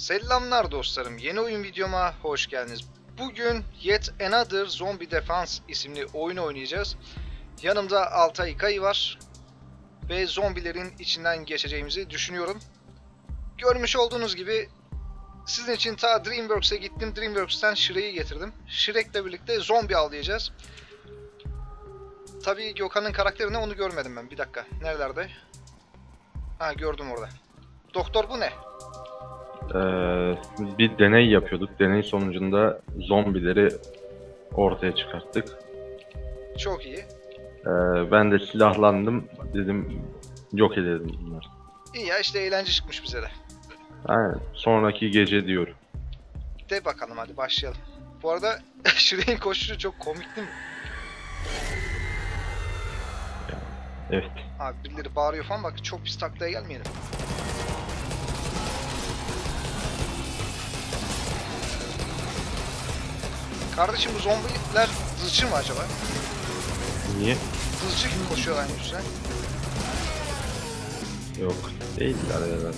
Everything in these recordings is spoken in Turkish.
Selamlar dostlarım. Yeni oyun videoma hoş geldiniz. Bugün Yet Another Zombie Defense isimli oyun oynayacağız. Yanımda Altay İkay var. Ve zombilerin içinden geçeceğimizi düşünüyorum. Görmüş olduğunuz gibi sizin için ta Dreamworks'e gittim. Dreamworks'ten Shrek'i getirdim. Shrek'le birlikte zombi avlayacağız. Tabii Gökhan'ın karakteri ne onu görmedim ben. Bir dakika. Nerelerde? Ha gördüm orada. Doktor bu ne? Ee, bir deney yapıyorduk. Deney sonucunda zombileri ortaya çıkarttık. Çok iyi. Ee, ben de silahlandım. Dedim yok edelim bunları. İyi ya işte eğlence çıkmış bize de. Aynen. Sonraki gece diyorum. De bakalım hadi başlayalım. Bu arada Shrek'in koşuşu çok komik değil mi? Evet. Abi birileri bağırıyor falan bak çok pis taklaya gelmeyelim. Kardeşim bu zombiler hızcı mı acaba? Niye? Hızcı gibi koşuyorlar yani üstüne. Yok. Değiller herhalde.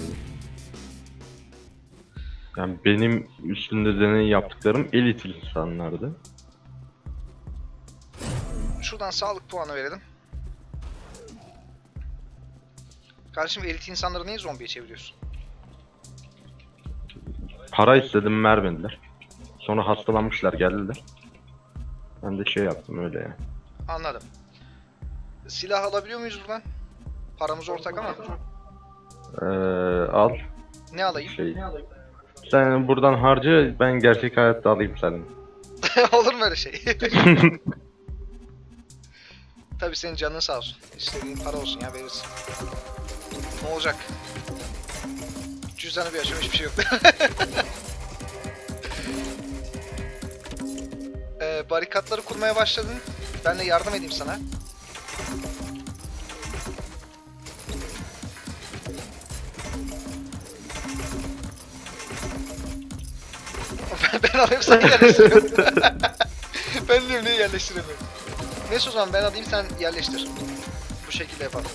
Yani benim üstünde deney yaptıklarım elit insanlardı. Şuradan sağlık puanı verelim. Kardeşim elit insanları niye zombiye çeviriyorsun? Para istedim vermediler. Sonra hastalanmışlar geldiler. Ben de şey yaptım öyle yani. Anladım. Silah alabiliyor muyuz buradan? Paramız ortak ama. Ee, al Ne alayım? şey. Sen buradan harca ben gerçek hayatta alayım senin. Olur mu öyle şey? Tabii senin canın sağ olsun. İstediğin para olsun ya verirsin. Ne olacak? Cüzdanı bir açıyorum hiçbir şey yok. barikatları kurmaya başladın. Ben de yardım edeyim sana. ben, alayım sen yerleştiriyorsun. ben diyorum niye yerleştiremiyorum. Neyse o zaman ben alayım sen yerleştir. Bu şekilde yapalım.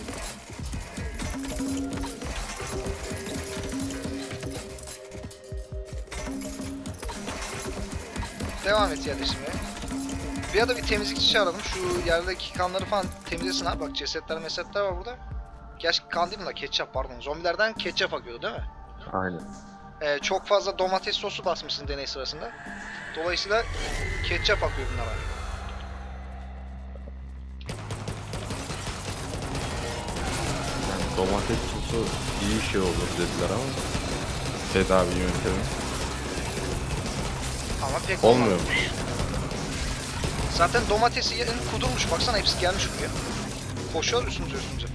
Devam et yerleştirmeye. Bir ara bir temizlikçi çağıralım. Şu yerdeki kanları falan temizlesin abi. Bak cesetler mesetler var burada. Gerçi kan değil mi la? Ketçap pardon. Zombilerden ketçap akıyordu değil mi? Aynen. Ee, çok fazla domates sosu basmışsın deney sırasında. Dolayısıyla ketçap akıyor bunlara. Yani domates sosu iyi şey olur dediler ama tedavi yöntemi Ama pek olmadı. Zaten domatesi yerin kudurmuş. Baksana hepsi gelmiş buraya. Koşuyor üstümüze üstümüze.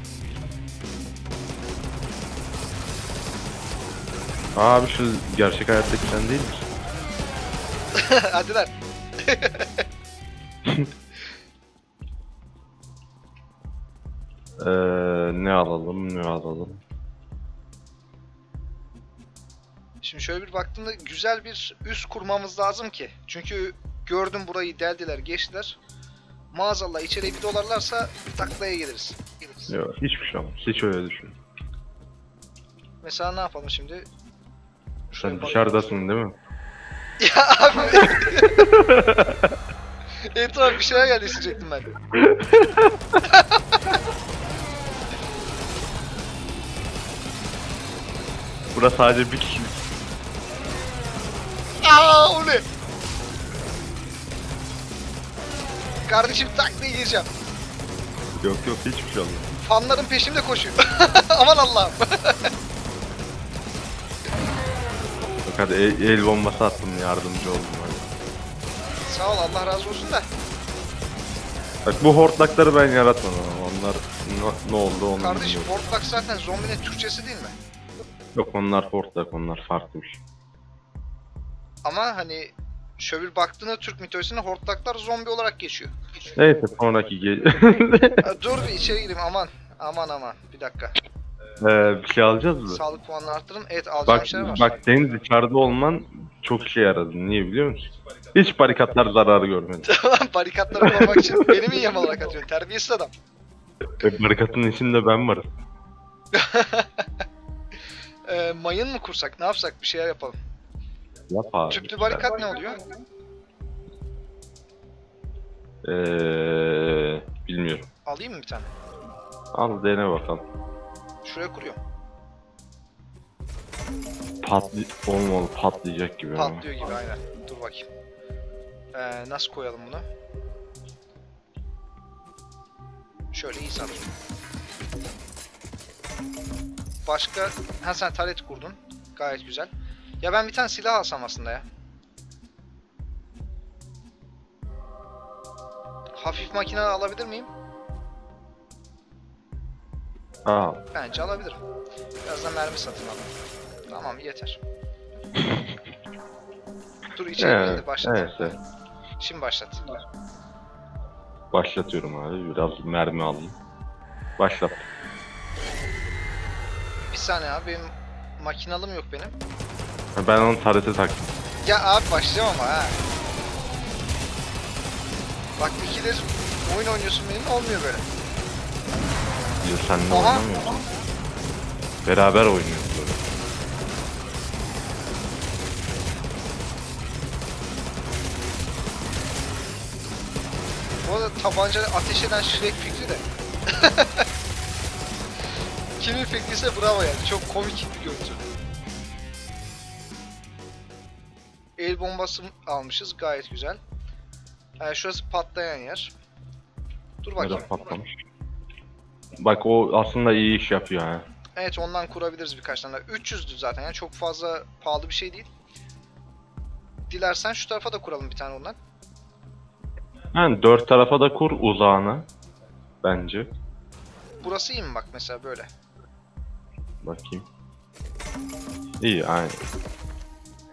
Abi şu gerçek hayattaki sen değil misin? Hadi lan. Ee, ne alalım ne alalım. Şimdi şöyle bir baktığımda güzel bir üst kurmamız lazım ki. Çünkü gördüm burayı deldiler geçtiler. Maazallah içeriye bir dolarlarsa taklaya geliriz. geliriz. Yok hiçbir şey olmaz. Hiç öyle düşün. Mesela ne yapalım şimdi? Şuraya Sen bak- dışarıdasın değil mi? Ya abi. Etraf bir şeyler yerleştirecektim ben. Burası sadece bir kişilik. Aa o ne? Kardeşim taklaya gireceğim. Yok yok hiçbir şey olmaz. Fanların peşimde koşuyor. Aman Allah'ım. Bak hadi el, el bombası attım yardımcı oldum hadi. Sağ ol Allah razı olsun da. Bak bu hortlakları ben yaratmadım ama onlar ne, ne oldu onu Kardeşim bilmiyorum. hortlak zaten zombinin Türkçesi değil mi? Yok onlar hortlak onlar farklı bir şey. Ama hani şöyle bir baktığında Türk mitolojisinde hortlaklar zombi olarak geçiyor. Neyse sonraki ge- Ha, dur bir içeri gireyim aman. Aman aman bir dakika. Ee, bir şey alacağız mı? Sağlık puanını arttırın. Evet alacağım Bak şeyler var. bak senin dışarıda olman çok işe yaradı. Niye biliyor musun? Hiç barikatlar zararı görmedi. Barikatları korumak için beni mi yem olarak atıyorsun? Terbiyesiz adam. E, barikatın içinde ben varım. Ee, mayın mı kursak? Ne yapsak? Bir şeyler yapalım. Yap abi. Tüplü barikat ne oluyor? Eee bilmiyorum. Alayım mı bir tane? Al dene bakalım. Şuraya kuruyorum. Patlı olmalı patlayacak gibi ama. Patlıyor gibi aynen. Dur bakayım. Ee, nasıl koyalım bunu? Şöyle iyi sanırım. Başka... Ha sen taret kurdun. Gayet güzel. Ya ben bir tane silah alsam aslında ya. Hafif makine alabilir miyim? Aa Bence alabilirim. Biraz da mermi satın alalım. Tamam yeter. Dur içeri evet, evet, başlat. evet, evet. Şimdi başlat. Başlatıyorum abi. Biraz mermi alayım. Başlat. Bir saniye abi benim makinalım yok benim. Ben onu tarete taktım. Ya abi başlayacağım ama ha. Bak ikidir oyun oynuyorsun benim olmuyor böyle. Diyor sen ne Aha. oynamıyorsun? Beraber oynuyoruz böyle. Bu arada tabanca ateş eden Shrek fikri de. Kimin fikriyse bravo yani. Çok komik bir görüntü. El bombası almışız. Gayet güzel. Yani şurası patlayan yer. Dur bakayım. Biraz patlamış. Bak o aslında iyi iş yapıyor ha. Evet ondan kurabiliriz birkaç tane. 300'dü zaten yani çok fazla pahalı bir şey değil. Dilersen şu tarafa da kuralım bir tane ondan. Yani dört tarafa da kur uzağına. Bence. Burası iyi mi bak mesela böyle. Bakayım. İyi aynı.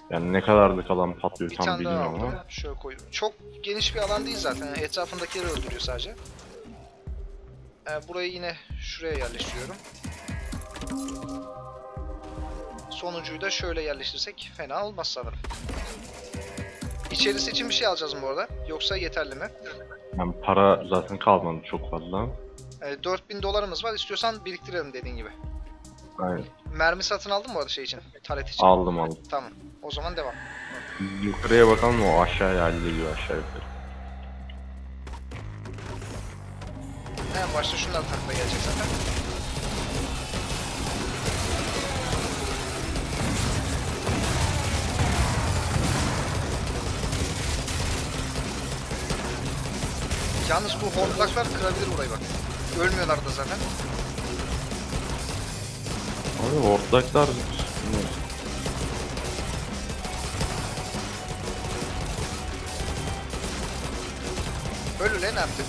Yani ne kadarlık alan patlıyor Bir tam tane daha bilmiyorum ama. Şöyle koyuyorum. Çok geniş bir alan değil zaten. Yani etrafındakileri öldürüyor sadece. Ee, burayı yine şuraya yerleştiriyorum. Sonuncuyu da şöyle yerleştirsek fena olmaz sanırım. İçerisi için bir şey alacağız mı bu arada? Yoksa yeterli mi? Yani para zaten kalmadı çok fazla. Ee, 4000 dolarımız var. İstiyorsan biriktirelim dediğin gibi. Aynen. Mermi satın aldın mı bu arada şey için? Taret için. Aldım aldım. Tamam. O zaman devam. Yukarıya bakalım o aşağıya hallediyor aşağı yukarı. En başta şunlar takla gelecek zaten. Yalnız bu hortlaklar kırabilir burayı bak. Ölmüyorlar da zaten. Abi hortlaklar Öl ulan artık.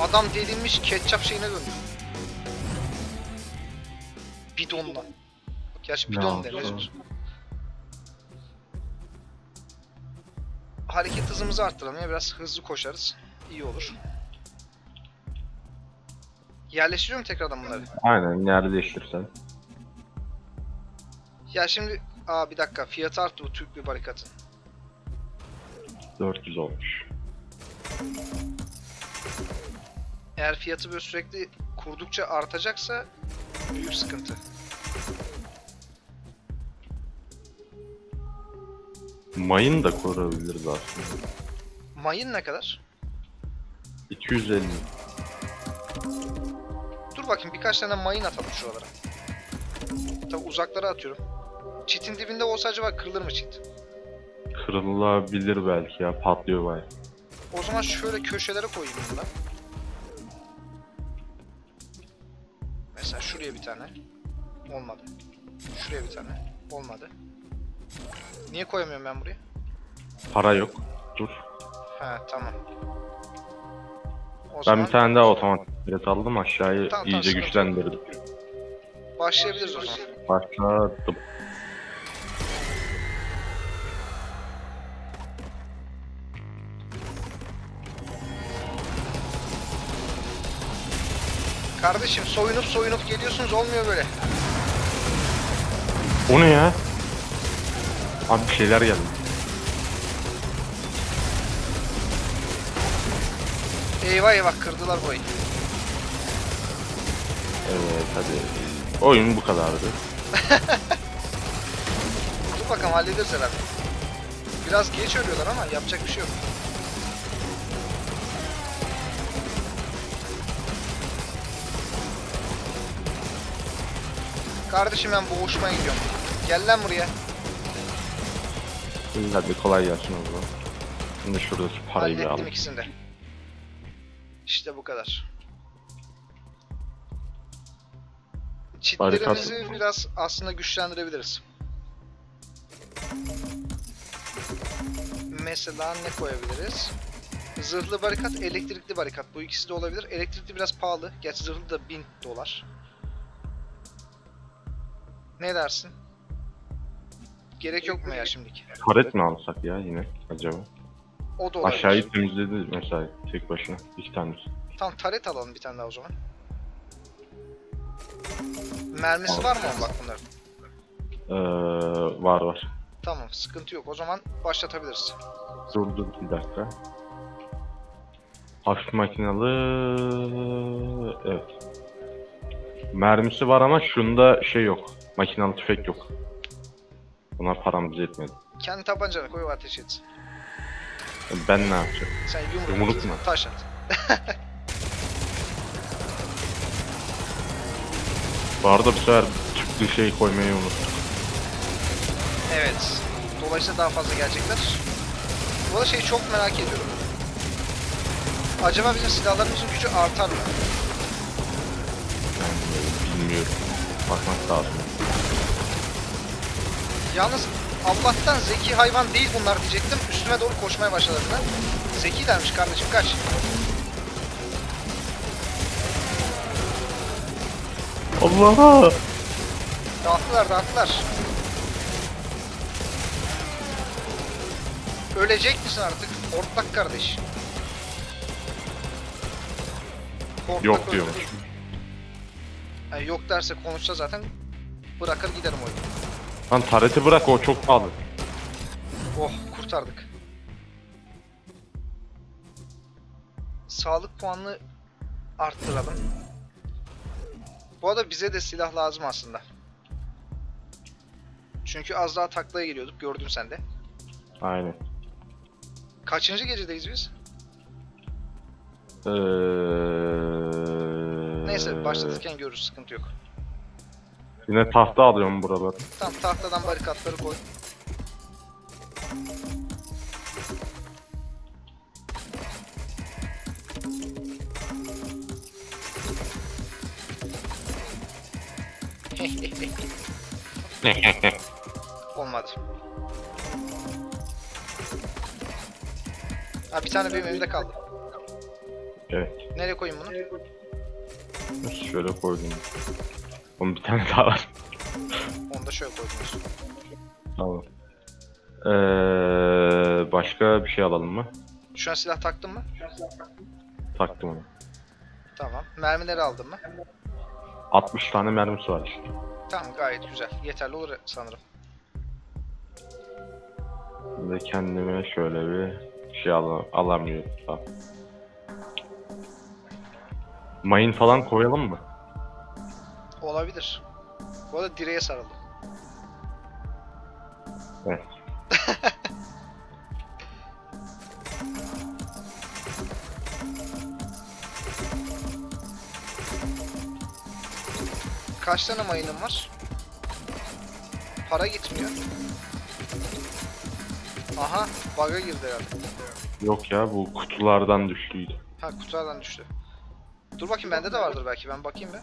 Adam delinmiş ketçap şeyine döndü. Bidonla. Gerçi Ne bidon yaptı? denir. Hareket hızımızı arttıralım ya biraz hızlı koşarız. İyi olur. Yerleştiriyorum tekrardan bunları. aynen yerleştirsen. Ya şimdi aa bir dakika fiyatı arttı bu Türk bir barikatın. 400 olmuş. Eğer fiyatı böyle sürekli kurdukça artacaksa büyük sıkıntı. Mayın da koruyabiliriz aslında. Mayın ne kadar? 250. Dur bakayım birkaç tane mayın atalım şuralara. Tabi uzaklara atıyorum. Çitin dibinde olsa acaba kırılır mı çit? Kırılabilir belki ya patlıyor baya. O zaman şöyle köşelere koyayım bunu. Mesela şuraya bir tane. Olmadı. Şuraya bir tane. Olmadı. Niye koyamıyorum ben buraya? Para yok. Dur. Ha tamam. O Ben zaman bir tane daha otomatik bilet aldım aşağıyı Tamam, tamam, iyice sıkıntı güçlendirdim. başlayabiliriz o zaman. Başladım. Kardeşim soyunup soyunup geliyorsunuz olmuyor böyle. O ne ya? Abi bir şeyler geldi. Eyvah eyvah kırdılar burayı. Evet hadi. Oyun bu kadardı. Dur bakalım hallederiz herhalde. Biraz geç ölüyorlar ama yapacak bir şey yok. Kardeşim ben boğuşmaya gidiyorum. Gel lan buraya. İyi, Hadi kolay gelsin o zaman. Şimdi şuradaki parayı bir Hallettim alayım. ikisini de. İşte bu kadar. Çitlerimizi biraz aslında güçlendirebiliriz. Mesela ne koyabiliriz? Zırhlı barikat, elektrikli barikat. Bu ikisi de olabilir. Elektrikli biraz pahalı. Gerçi zırhlı da 1000 dolar. Ne dersin? Gerek yok mu ya şimdiki? Taret mi alsak ya yine acaba? O da olabilir. Aşağıyı temizledi mesela tek başına. iki tanesi. Tamam taret alalım bir tane daha o zaman. Mermisi var mı onun bak bunların? Ee, var var. Tamam sıkıntı yok. O zaman başlatabiliriz. Dur dur bir dakika. Hafif makinalı... Evet. Mermisi var ama şunda şey yok. Makinalı tüfek yok. Buna paramız yetmedi. Kendi tabancanı koy ve ateş et. Ben ne yapacağım? Sen yumruk, Yumruk mu? taş at. Bu arada bu sefer çıktığı şeyi koymayı unuttuk. Evet. Dolayısıyla daha fazla gelecekler. Bu arada şeyi çok merak ediyorum. Acaba bizim silahlarımızın gücü artar mı? Yani bilmiyorum. Bakmak lazım. Yalnız Allah'tan zeki hayvan değil bunlar diyecektim. Üstüme doğru koşmaya başladılar. Zekilermiş kardeşim kaç. Allah! Dağıttılar dağıttılar. Ölecek misin artık? Hortlak kardeş. Hortlak Yok öldü. diyormuş. Yani yok derse konuşsa zaten bırakır giderim oyunu. Lan tareti bırak o çok pahalı. Oh kurtardık. Sağlık puanını arttıralım. Bu arada bize de silah lazım aslında. Çünkü az daha taklaya geliyorduk gördün sen de. Aynen. Kaçıncı gecedeyiz biz? Ee... Neyse başlatırken görürüz sıkıntı yok. Yine tahta alıyorum buraları. Tamam tahtadan barikatları koy. Olmadı. Ha bir tane benim elimde kaldı. evet. Nereye koyayım bunu? Şöyle koydum. Oğlum bir tane daha var. Onu da şöyle koydum. Tamam. Ee, başka bir şey alalım mı? Şu an silah taktın mı? Taktım onu. Tamam. Mermileri aldın mı? 60 tane mermisi var işte. Tamam gayet güzel. Yeterli olur sanırım. Ve kendime şöyle bir şey al alamıyorum. Tamam. Mayın falan koyalım mı? Olabilir. Bu arada direğe sarıldı. Evet. Kaç tane mayınım var? Para gitmiyor. Aha, bug'a girdi herhalde. Yok ya bu kutulardan düştüydü. Ha, kutulardan düştü. Dur bakayım bende de vardır belki. Ben bakayım be.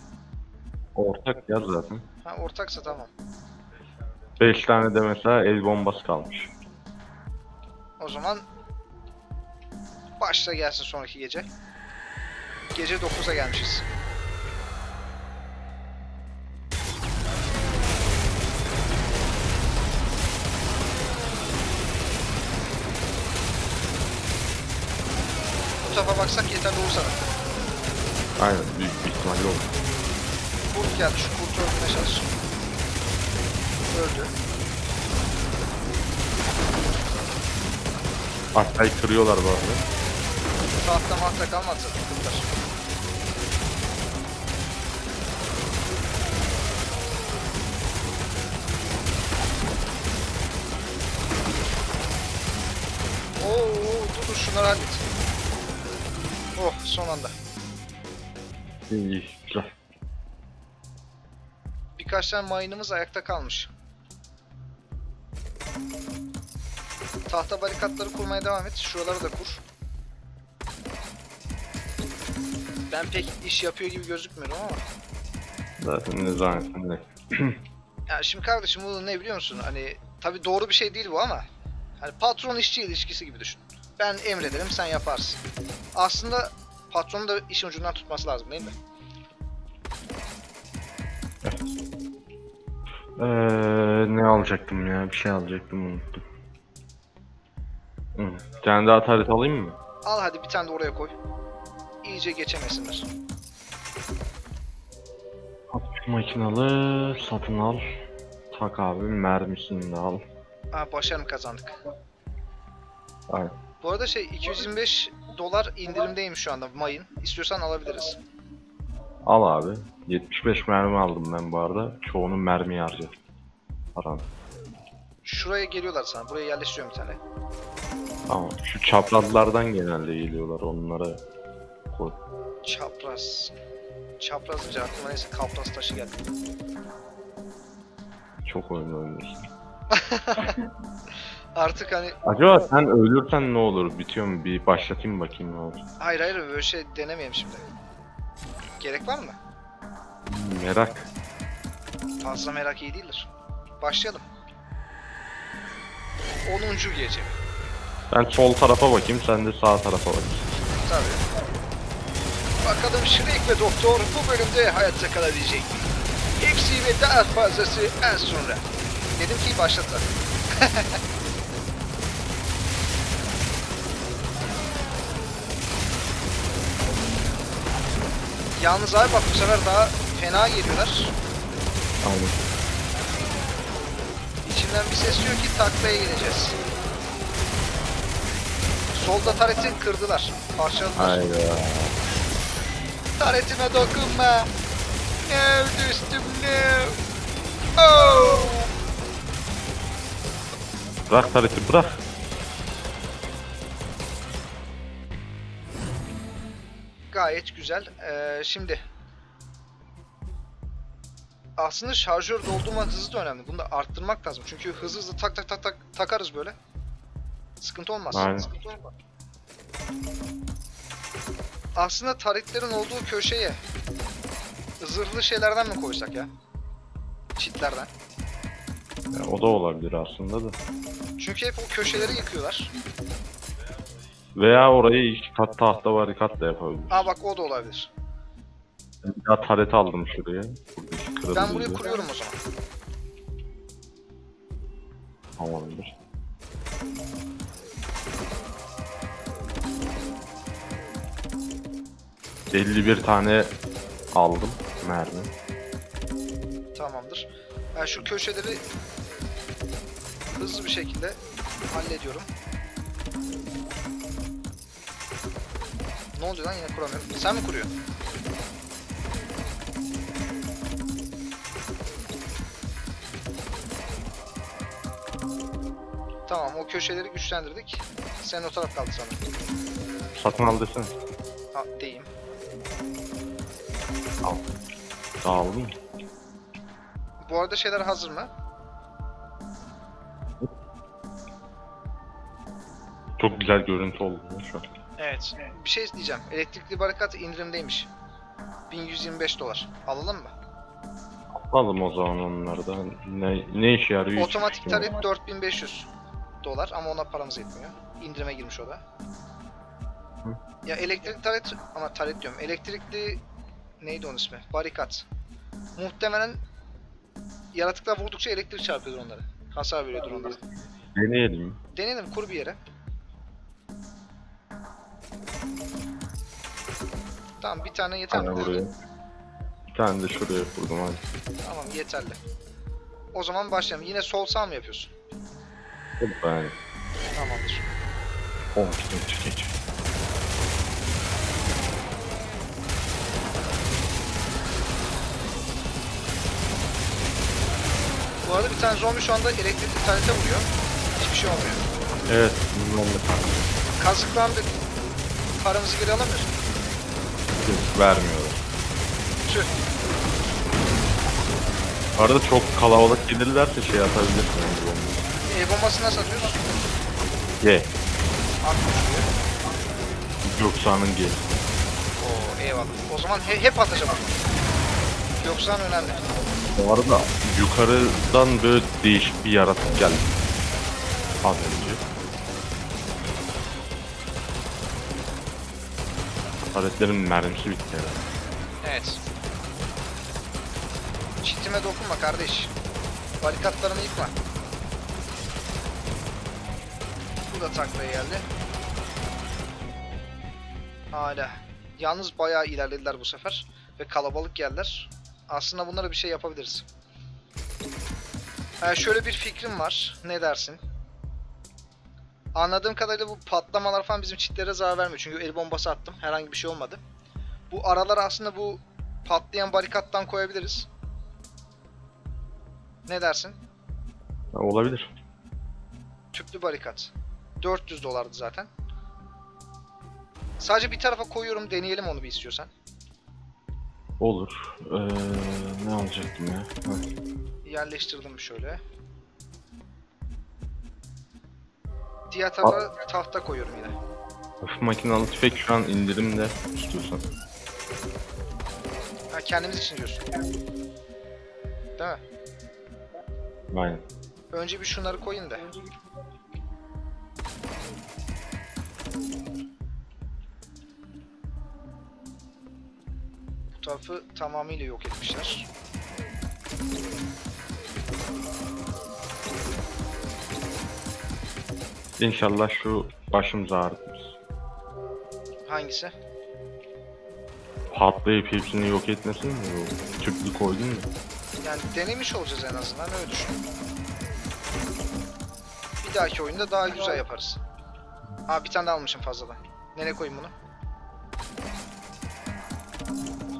Ortak ya zaten. Ha, ortaksa tamam. 5 tane de mesela el bombası kalmış. O zaman başla gelsin sonraki gece. Gece 9'a gelmişiz. Bu tarafa baksak yeterli olur sana. Aynen büyük bir ihtimalle olur kurt geldi. Şu kurtu öldürmeye çalış. Öldü. Tahtayı kırıyorlar bu arada. Tahta mahta kalmaz zaten kurtlar. Oo, dur dur şunları hallet. Oh son anda. İyi. Birkaç tane mayınımız ayakta kalmış. Tahta barikatları kurmaya devam et. Şuraları da kur. Ben pek iş yapıyor gibi gözükmüyorum ama. Zaten ne zannettin ne? Ya şimdi kardeşim bu ne biliyor musun? Hani tabii doğru bir şey değil bu ama hani patron işçi ilişkisi gibi düşün. Ben emrederim sen yaparsın. Aslında patronun da işin ucundan tutması lazım değil mi? Ee, ne alacaktım ya? Bir şey alacaktım unuttum. Hı. Bir tane daha taret alayım mı? Al hadi bir tane de oraya koy. İyice geçemesinler. Hafif makinalı satın al. Tak abi mermisini de al. Aa başarım kazandık. Aynen. Bu arada şey 225 dolar indirimdeymiş şu anda mayın. İstiyorsan alabiliriz. Al abi. 75 mermi aldım ben bu arada. Çoğunu mermiye harcadım. Param. Şuraya geliyorlar sana. Buraya yerleştiriyorum bir tane. Tamam. Şu çaprazlardan genelde geliyorlar onlara koy. Çapraz. Çapraz deyince aklıma neyse kapraz taşı geldi. Çok oyun oynuyorsun. Artık hani Acaba sen ölürsen ne olur? Bitiyor mu? Bir başlatayım bakayım ne olur. hayır hayır böyle şey denemeyelim şimdi. Gerek var mı? Merak. Fazla merak iyi değildir. Başlayalım. 10. gece. Ben sol tarafa bakayım, sen de sağ tarafa bak. Tabii. Bakalım Shrek ve Doktor bu bölümde hayatta kalabilecek mi? Hepsi ve daha fazlası az sonra. Dedim ki başlatlar. Yalnız abi bak bu sefer daha fena geliyorlar. Tamam. İçimden bir ses diyor ki taklaya gideceğiz. Solda tareti kırdılar. Parçaladılar. Hayda. Taretime dokunma. No dostum no. Oh. Bırak tareti bırak. Gayet güzel. Ee, şimdi aslında şarjör doldurma hızı da önemli. Bunu da arttırmak lazım. Çünkü hızlı hızlı tak tak tak tak takarız böyle. Sıkıntı olmaz. Aynen. Sıkıntı olmaz. Aslında taretlerin olduğu köşeye zırhlı şeylerden mi koysak ya? Çitlerden. Ya, o da olabilir aslında da. Çünkü hep o köşeleri yıkıyorlar. Veya orayı iki kat tahta barikat da yapabilir. Aa bak o da olabilir. Ben Bir daha taret aldım şuraya. Buradaki. Ben burayı kuruyorum o zaman. Tamamdır. ...51 tane aldım mermi. Tamamdır. Ben şu köşeleri hızlı bir şekilde hallediyorum. Ne oluyor lan yine kuramıyorum. Sen mi kuruyorsun? Tamam o köşeleri güçlendirdik. Senin o taraf kaldı sana. Satın al desene. Ha deyim. Dağıldın mı? Bu arada şeyler hazır mı? Çok güzel görüntü oldu şu an. Evet. Bir şey diyeceğim. Elektrikli barikat indirimdeymiş. 1125 dolar. Alalım mı? Alalım o zaman onları da. Ne, ne işe yarıyor? hiç Otomatik yok. tarif 4500 dolar ama ona paramız yetmiyor. İndirime girmiş o da. Hı. Ya elektrik taret ama taret diyorum. Elektrikli neydi onun ismi? Barikat. Muhtemelen yaratıklar vurdukça elektrik çarpıyordur onları. Hasar veriyordur onlara. Deneyelim. Deneyelim kur bir yere. Tamam bir tane yeter tane mi? buraya. Bir tane de şuraya kurdum hadi. Tamam yeterli. O zaman başlayalım. Yine sol sağ mı yapıyorsun? Hadi yani. Tamamdır. 10 kilo geç. Bu arada bir tane zombi şu anda elektrikli tarete vuruyor. Hiçbir şey olmuyor. Evet, da kanka. Kazıklandık. Paramızı geri alamıyoruz. Vermiyorlar. Tüh. Bu arada çok kalabalık gelirlerse şey atabilirsin. yani bombayı. E bombası nasıl atıyoruz? G. Atmıyor. Göksan'ın G. Oo eyvallah. O zaman he- hep atacağım. Yoksa önemli. Bu arada yukarıdan böyle değişik bir yaratık geldi. Az önce. Taretlerin mermisi bitti herhalde. Evet. Çitime dokunma kardeş. Barikatlarını yıkma. Bu da taklaya geldi. Hala. Yalnız bayağı ilerlediler bu sefer. Ve kalabalık geldiler. Aslında bunlara bir şey yapabiliriz. Ha, şöyle bir fikrim var. Ne dersin? Anladığım kadarıyla bu patlamalar falan bizim çitlere zarar vermiyor. Çünkü el bombası attım. Herhangi bir şey olmadı. Bu aralar aslında bu patlayan barikattan koyabiliriz. Ne dersin? Olabilir. Tüplü barikat. 400 dolardı zaten. Sadece bir tarafa koyuyorum deneyelim onu bir istiyorsan. Olur. Ee, ne alacaktım ya? Ha. Yerleştirdim şöyle. Diğer tarafa tahta koyuyorum yine. Hafif makinalı tüfek şu an indirimde istiyorsan. Ha kendimiz için diyorsun. Değil mi? Aynen. Önce bir şunları koyun da. Bu tarafı tamamıyla yok etmişler. İnşallah şu başımız ağrıtmaz. Hangisi? Patlayıp hepsini yok etmesin mi? O tüplü koydun mu? Yani denemiş olacağız en azından öyle düşün. Bir dahaki oyunda daha güzel yaparız. Aa bir tane daha almışım fazladan. Nereye koyayım bunu?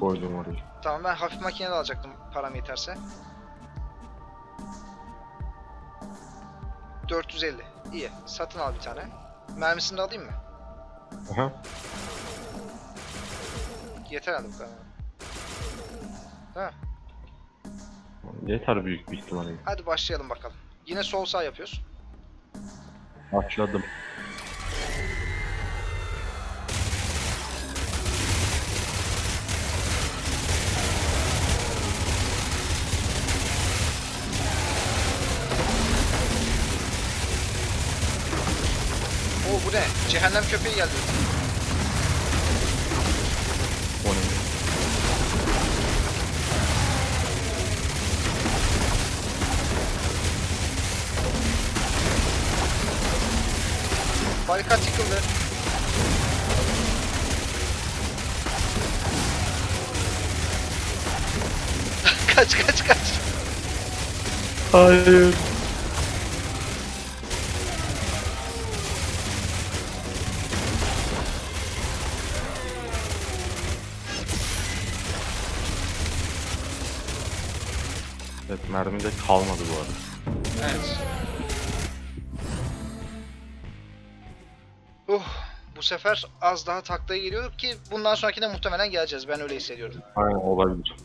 Koydum oraya. Tamam ben hafif makinede alacaktım param yeterse. 450. İyi. Satın al bir tane. Mermisini de alayım mı? Aha. Yeter herhalde bu kadar. Mi? Yeter büyük bir ihtimalle. Hadi başlayalım bakalım. Yine sol sağ yapıyoruz. Başladım. Oo bu ne? Cehennem köpeği geldi. O ne? Barikat yıkıldı. kaç kaç kaç. Hayır. Evet mermi de kalmadı bu arada. Evet. Uh, bu sefer az daha taklaya geliyorduk ki bundan sonrakine muhtemelen geleceğiz. Ben öyle hissediyorum. Aynen olabilir.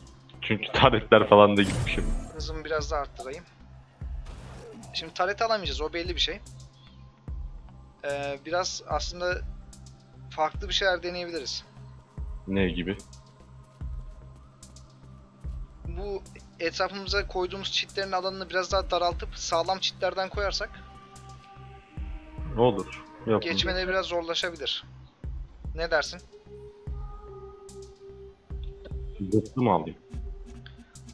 Çünkü taretler falan da gitmişim. Hızımı biraz daha arttırayım. Şimdi taret alamayacağız. O belli bir şey. Ee, biraz aslında farklı bir şeyler deneyebiliriz. Ne gibi? Bu etrafımıza koyduğumuz çitlerin alanını biraz daha daraltıp sağlam çitlerden koyarsak Ne olur? Yapın. geçmeleri biraz zorlaşabilir. Ne dersin? Zıttı mı alayım?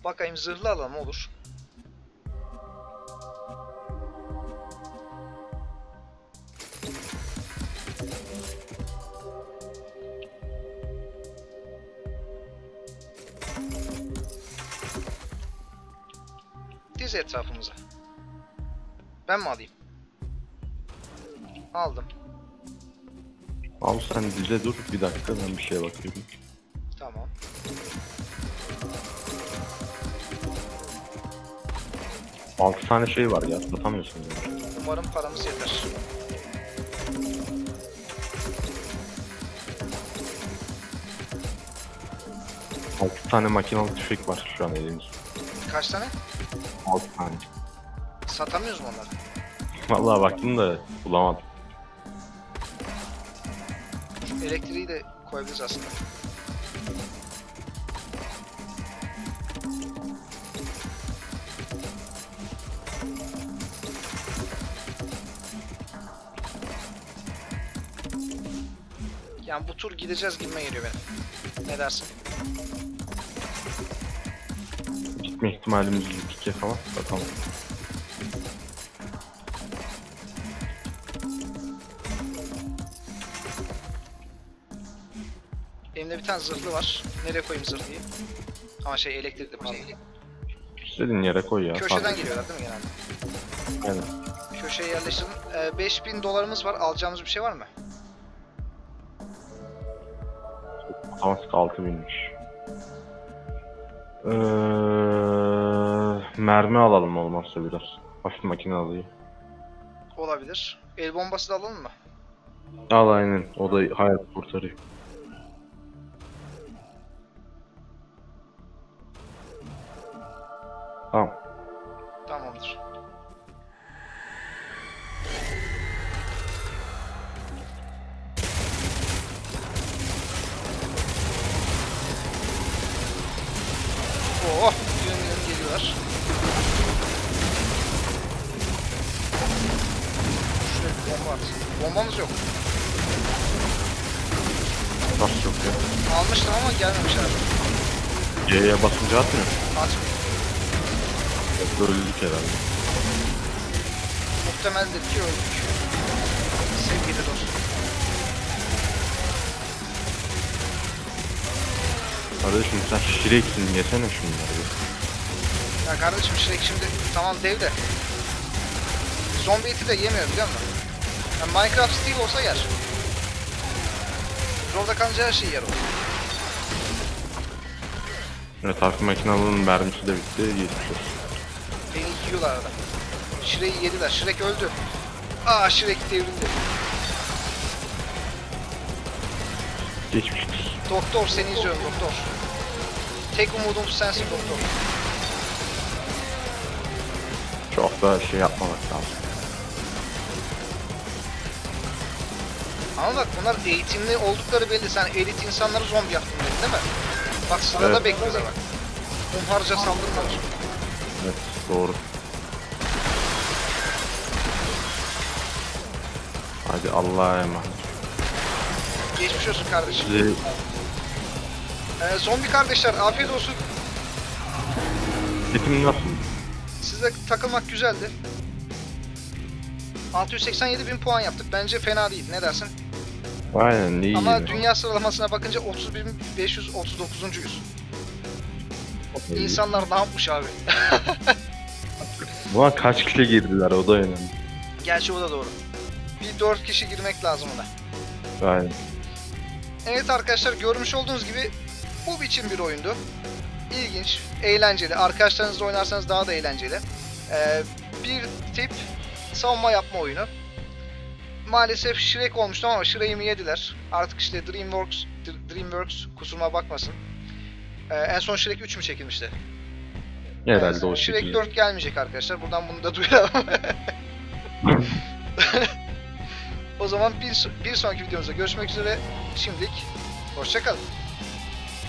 Bakayım zırhlı alalım olur. bakmalıyız etrafımıza. Ben mi alayım? Aldım. Al sen bize dur bir dakika ben bir şeye bakıyorum. Tamam. Altı tane şey var ya satamıyorsun. Yani. Umarım paramız yeter. Altı tane makinalı tüfek var şu an elimizde. Kaç tane? 6 tane. Satamıyoruz mu onları? Vallahi baktım da bulamadım. Şu elektriği de koyabiliriz aslında. Yani bu tur gideceğiz gibime geliyor benim. Ne dersin? Gitme ihtimalimiz yüksek ama bakalım. Elimde bir tane zırhlı var. Nereye koyayım zırhlıyı? Ama şey elektrikli pardon. İstediğin yere koy ya. Köşeden fark geliyorlar değil mi genelde? Aynen. Köşeye yerleştirin. Ee, 5000 dolarımız var. Alacağımız bir şey var mı? Otomatik 6000'miş. Ee, mermi alalım olmazsa biraz. Hafif makine alayım. Olabilir. El bombası da alalım mı? Al aynen. O da hayat kurtarıyor. Tamam. Tamamdır. Bombamız yok. Nasıl yok ya? Almıştım ama gelmemiş herhalde. C'ye basınca atmıyor. Atmıyor. Öldük herhalde. Muhtemeldir ki öldük. Sevgili dostum. Kardeşim sen şireksin yesene şunları. bir. Ya kardeşim Shrek şimdi tamam dev de Zombi eti de yemiyor biliyor musun? Yani Minecraft Steve olsa yer. Zorda kalınca her şeyi yer o. Evet hafif makinaların mermisi de bitti. Geçmiş olsun. Beni yiyorlar arada. Shrek'i yediler. Shrek öldü. Aa Shrek devrildi. Geçmiş olsun. Doktor seni izliyorum doktor. Tek umudum sensin doktor. Çok da şey yapmamak lazım. Ama bak bunlar eğitimli oldukları belli. Sen elit insanları zombi yaptın dedin değil mi? Bak sırada Evet. bekliyorlar bak. Umharca saldırmalar. Evet doğru. Hadi Allah'a emanet. Geçmiş olsun kardeşim. Sizi Ee, zombi kardeşler afiyet olsun. Ritim nasıl? Sizle takılmak güzeldi. 687 bin puan yaptık. Bence fena değil. Ne dersin? Aynen iyi Ama dünya sıralamasına bakınca 30.539'uncuyuz. İnsanlar ne yapmış abi? Buna kaç kişi girdiler o da önemli. Gerçi o da doğru. Bir 4 kişi girmek lazım ona. Aynen. Evet arkadaşlar görmüş olduğunuz gibi bu biçim bir oyundu. İlginç, eğlenceli. Arkadaşlarınızla oynarsanız daha da eğlenceli. Ee, bir tip savunma yapma oyunu. Maalesef Shrek olmuştu ama Shrek'imi yediler. Artık işte DreamWorks, Dr- DreamWorks kusuruma bakmasın. Ee, en son Shrek 3 mü çekilmişti? Herhalde Ee, o Shrek şekilde. 4 gelmeyecek arkadaşlar. Buradan bunu da duyuralım. o zaman bir, bir sonraki videomuzda görüşmek üzere. Şimdilik hoşçakalın.